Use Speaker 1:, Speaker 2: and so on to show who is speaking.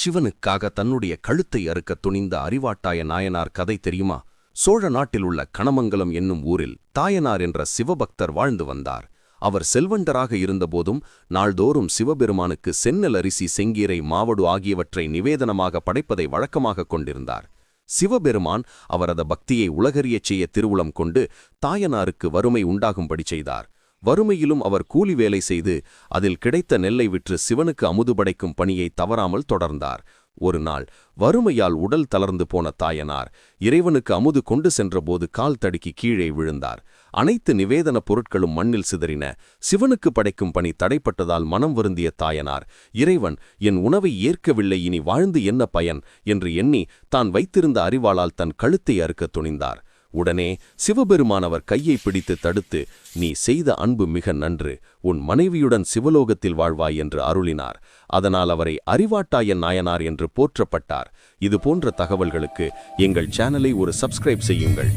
Speaker 1: சிவனுக்காக தன்னுடைய கழுத்தை அறுக்க துணிந்த அறிவாட்டாய நாயனார் கதை தெரியுமா? சோழ நாட்டில் உள்ள கணமங்கலம் என்னும் ஊரில் தாயனார் என்ற சிவபக்தர் வாழ்ந்து வந்தார். அவர் செல்வண்டராக இருந்தபோதும் நாள்தோறும் சிவபெருமானுக்கு சென்னல் அரிசி செங்கீரை மாவடு ஆகியவற்றை நிவேதனமாக படைப்பதை வழக்கமாக கொண்டிருந்தார். சிவபெருமான் அவரது பக்தியை உலகறியச் செய்ய திருவுளம் கொண்டு தாயனாருக்கு வறுமை உண்டாகும்படி செய்தார். வறுமையிலும் அவர் கூலி வேலை செய்து அதில் கிடைத்த நெல்லை விற்று சிவனுக்கு அமுது படைக்கும் பணியை தவறாமல் தொடர்ந்தார். ஒரு நாள் வறுமையால் உடல் தளர்ந்து போன தாயனார் இறைவனுக்கு அமுது கொண்டு சென்றபோது கால் தடுக்கி கீழே விழுந்தார். அனைத்து நிவேதன பொருட்களும் மண்ணில் சிதறின. சிவனுக்கு படைக்கும் பணி தடைப்பட்டதால் மனம் வருந்திய தாயனார் இறைவன் என் உணவை ஏற்கவில்லை இனி வாழ்ந்து என்ன பயன்? என்று எண்ணி தான் வைத்திருந்த அறிவாளால் தன் கழுத்தை அறுக்க துணிந்தார். உடனே சிவபெருமானவர் கையை பிடித்து தடுத்து நீ செய்த அன்பு மிக நன்று உன் மனைவியுடன் சிவலோகத்தில் வாழ்வாய் என்று அருளினார். அதனால் அவரை அறிவாட்டாயன் நாயனார் என்று போற்றப்பட்டார். இது போன்ற தகவல்களுக்கு எங்கள் சேனலை ஒரு சப்ஸ்கிரைப் செய்யுங்கள்.